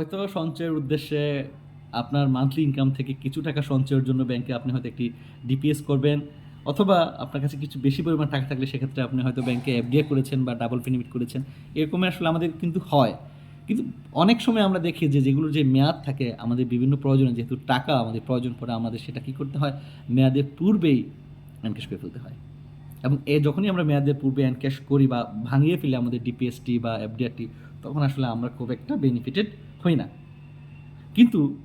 হয়তো সঞ্চয়ের উদ্দেশ্যে আপনার মান্থলি ইনকাম থেকে কিছু টাকা সঞ্চয়ের জন্য ব্যাংকে আপনি হয়তো একটি ডিপিএস করবেন, অথবা আপনার কাছে কিছু বেশি পরিমাণ টাকা থাকলে সেক্ষেত্রে আপনি হয়তো ব্যাংকে এফডিএ করেছেন বা ডাবল বেনিফিট করেছেন। এরকমই আসলে আমাদের কিন্তু হয়। কিন্তু অনেক সময় আমরা দেখি যে যেগুলোর যে মেয়াদ থাকে, আমাদের বিভিন্ন প্রয়োজনে যেহেতু টাকা আমাদের প্রয়োজন পড়ে, আমাদের সেটা কী করতে হয়? মেয়াদের পূর্বেই এনকেশ করে ফেলতে হয়। এবং এ যখনই আমরা মেয়াদের পূর্বে এনক্যাশ করি বা ভাঙিয়ে ফেলি আমাদের ডিপিএসটি বা এফডিআরটি তখন আসলে আমরা খুব একটা বেনিফিটেড হই না। কিন্তু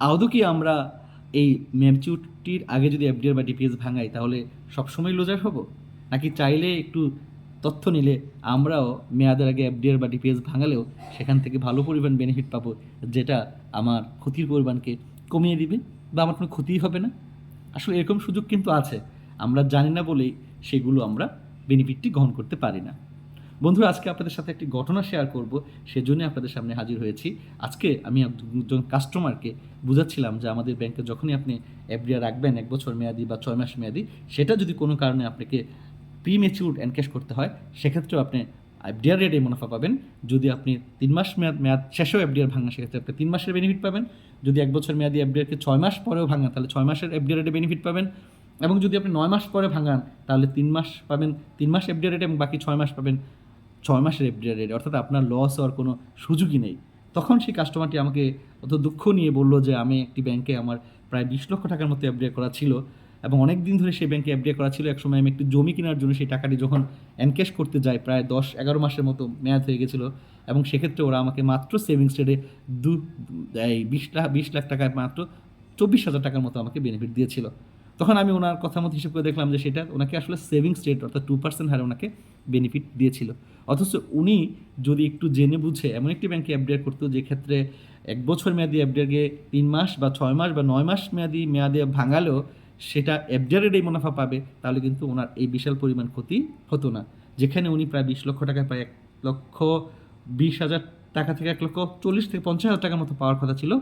আদৌ কি আমরা এই ম্যাচিউরিটির আগে যদি এফডিআর বা ডিপিএস ভাঙাই, তাহলে সবসময় লোজার হব? নাকি চাইলে একটু তথ্য নিলে আমরাও মেয়াদের আগে এফডিআর বা ডিপিএস ভাঙালেও সেখান থেকে ভালো পরিমাণ বেনিফিট পাবো, যেটা আমার ক্ষতির পরিমাণকে কমিয়ে দিবে বা আমার কোনো ক্ষতিই হবে না? আসলে এরকম সুযোগ কিন্তু আছে। আমরা জানি না বলেই সেগুলো আমরা বেনিফিটটি গ্রহণ করতে পারি না। বন্ধুরা, আজকে আপনাদের সাথে একটি ঘটনা শেয়ার করব সেজন্য আপনাদের সামনে হাজির হয়েছি। আজকে আমি একজন কাস্টমারকে বুঝাচ্ছিলাম যে আমাদের ব্যাংকে যখনই আপনি এফডিআর রাখবেন, এক বছর মেয়াদি বা ছয় মাস মেয়াদি, সেটা যদি কোনো কারণে আপনাকে প্রি ম্যাচিউর এনক্যাশ করতে হয়, সেক্ষেত্রেও আপনি এফডিআর রেটে মুনাফা পাবেন। যদি আপনি তিন মাস মেয়াদ মেয়াদ শেষেও এফডিআর ভাঙা, সেক্ষেত্রে আপনি তিন মাসের বেনিফিট পাবেন। যদি এক বছর মেয়াদি এফডিআরকে ছয় মাস পরেও ভাঙা তাহলে ছয় মাসের এফডিআর রেটে বেনিফিট পাবেন। এবং যদি আপনি নয় মাস পরে ভাঙান, তাহলে তিন মাস পাবেন, তিন মাস এফডিআর রেট এবং বাকি ছয় মাস পাবেন। ছয় মাসের এফডিআর রেট অর্থাৎ আপনার লস হওয়ার কোনো সুযোগই নেই। তখন সেই কাস্টমারটি আমাকে অত দুঃখ নিয়ে বলল যে, আমি একটি ব্যাংকে আমার প্রায় বিশ লক্ষ টাকার মতো এফডিআর করা ছিল এবং অনেক দিন ধরে সেই ব্যাংকে এফডিআর করা ছিল। একসময় আমি একটি জমি কেনার জন্য সেই টাকাটি যখন এনক্যাশ করতে যাই, প্রায় দশ এগারো মাসের মতো মেয়াদ হয়ে গেছিল এবং সেক্ষেত্রে ওরা আমাকে মাত্র সেভিংস রেটে দু, এই বিশ লাখ বিশ লাখ টাকায় মাত্র চব্বিশ হাজার টাকার মতো আমাকে বেনিফিট দিয়েছিল। তখন আমি ওনার কথা মতো হিসেব করে দেখলাম যে সেটা ওনাকে আসলে সেভিংস রেট অর্থাৎ টু পার্সেন্ট হারে ওনাকে বেনিফিট দিয়েছিল। অথচ উনি যদি একটু জেনে বুঝে, এমন একটি ব্যাংকে এফডিআর করতো যে ক্ষেত্রে এক বছর মেয়াদি এফডিআরকে তিন মাস বা ছয় মাস বা নয় মাস মেয়াদি, মেয়াদে ভাঙালেও সেটা এই মুনাফা পাবে, তাহলে কিন্তু ওনার এই বিশাল পরিমাণ ক্ষতি হতো না। যেখানে উনি প্রায় বিশ লক্ষ টাকা প্রায় এক লক্ষ বিশ হাজার টাকা থেকে এক লক্ষ চল্লিশ থেকে পঞ্চাশ হাজার টাকার মতো পাওয়ার কথা ছিল,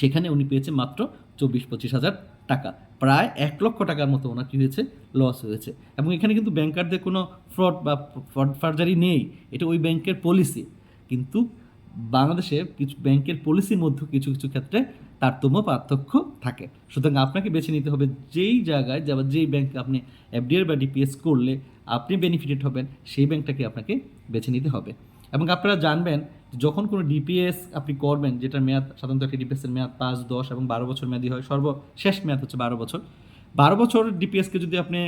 সেখানে উনি পেয়েছে মাত্র চব্বিশ পঁচিশ হাজার টাকা। প্রায় এক লক্ষ টাকার মতো ওনার কী হয়েছে? লস হয়েছে। এবং এখানে কিন্তু ব্যাংকারদের কোনো ফ্রড বা ফ্রড ফার্জারি নেই। এটা ওই ব্যাংকের পলিসি কিন্তু বাংলাদেশে কিছু ব্যাংকের পলিসির মধ্যে কিছু কিছু ক্ষেত্রে তারতম্য পার্থক্য থাকে। সুতরাং আপনাকে বেছে নিতে হবে যেই জায়গায় যাবা যেই ব্যাংকে আপনি এফডিআর বা ডিপিএস করলে আপনি বেনিফিটেড হবেন, সেই ব্যাংকটাকে আপনাকে বেছে নিতে হবে। এবং আপনারা জানবেন যখন কোনো ডিপিএস আপনি করবেন, যেটার মেয়াদ সাধারণত একটি ডিপিএসের মেয়াদ পাঁচ, দশ এবং বারো বছর মেয়াদি হয় সর্বশেষ মেয়াদ হচ্ছে বারো বছর। বারো বছর ডিপিএসকে যদি আপনি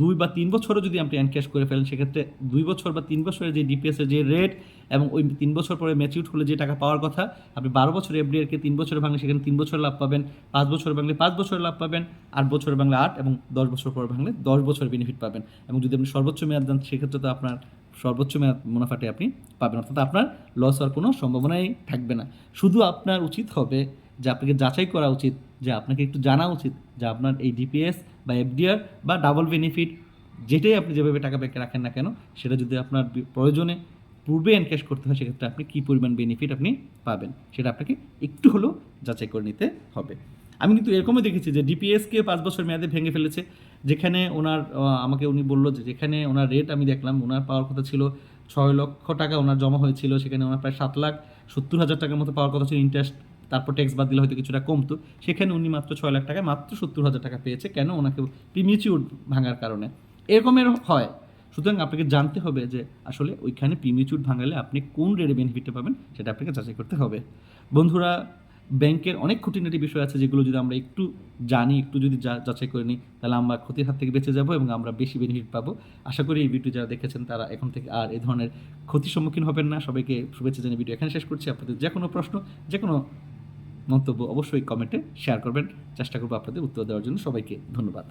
দুই বা তিন বছরও যদি আপনি এনক্যাশ করে ফেলেন, সেক্ষেত্রে দুই বছর বা তিন বছরের যে ডিপিএসের যে রেট এবং ওই তিন বছর পরে ম্যাচিউর হলে যে টাকা পাওয়ার কথা, আপনি বারো বছর এফডিআরকে তিন বছরে ভাঙলে, সেখানে তিন বছর লাভ পাবেন, পাঁচ বছর ভাঙলে পাঁচ বছর লাভ পাবেন, আট বছর ভাঙলে আট এবং দশ বছর পর ভাঙলে দশ বছর বেনিফিট পাবেন। এবং যদি আপনি সর্বোচ্চ মেয়াদ দেন, সেক্ষেত্রে তো আপনার সর্বোচ্চ মুনাফাটি আপনি পাবেন। অর্থাৎ আপনার লস হওয়ার কোনো সম্ভাবনাই থাকবে না। শুধু আপনার উচিত হবে যে আপনাকে যাচাই করা উচিত, যে আপনাকে একটু জানা উচিত যে আপনার এই ডিপিএস বা এফডিআর বা ডাবল বেনিফিট যেটাই আপনি যেভাবে টাকা ব্যাংকে রাখেন না কেন, সেটা যদি আপনার প্রয়োজনে পূর্বে এনক্যাশ করতে হয়, সেক্ষেত্রে আপনি কী পরিমাণ বেনিফিট আপনি পাবেন, সেটা আপনাকে একটু হলেও যাচাই করে নিতে হবে। আমি কিন্তু এরকমই দেখেছি যে ডিপিএসকে পাঁচ বছর মেয়াদে ভেঙে ফেলেছে। যেখানে ওনার আমাকে উনি বলল যে যেখানে ওনার রেট আমি দেখলাম, ওনার পাওয়ার কথা ছিল ছয় লক্ষ টাকা ওনার জমা হয়েছিল, সেখানে ওনার প্রায় সাত লাখ সত্তর হাজার টাকার মতো পাওয়ার কথা ছিল ইন্টারেস্ট তারপর ট্যাক্স বাদ দিলে হয়তো কিছুটা কমতো। সেখানে উনি মাত্র ছয় লাখ টাকায় মাত্র সত্তর হাজার টাকা পেয়েছে, কেন ওনাকে প্রিমিচিউর ভাঙার কারণে? এরকমের হয়। সুতরাং আপনাকে জানতে হবে যে আসলে ওইখানে প্রিমিচিউর ভাঙালে আপনি কোন রেটে বেনিফিটটা পাবেন, সেটা আপনাকে যাচাই করতে হবে। বন্ধুরা ব্যাংকের অনেক খুঁটিনাটি বিষয় আছে যেগুলো যদি আমরা একটু জানি, একটু যদি যাচাই করে নিই, তাহলে আমরা ক্ষতির হাত থেকে বেঁচে যাব এবং আমরা বেশি বেনিফিট পাবো। আশা করি এই ভিডিও যারা দেখেছেন তারা এখন থেকে আর এ ধরনের ক্ষতির সম্মুখীন হবেন না। সবাইকে শুভেচ্ছা জানিয়ে ভিডিও এখানে শেষ করছি। আপনাদের যে কোনো প্রশ্ন, যে কোনো মন্তব্য অবশ্যই কমেন্টে শেয়ার করবেন। চেষ্টা করব আপনাদের উত্তর দেওয়ার জন্য। সবাইকে ধন্যবাদ।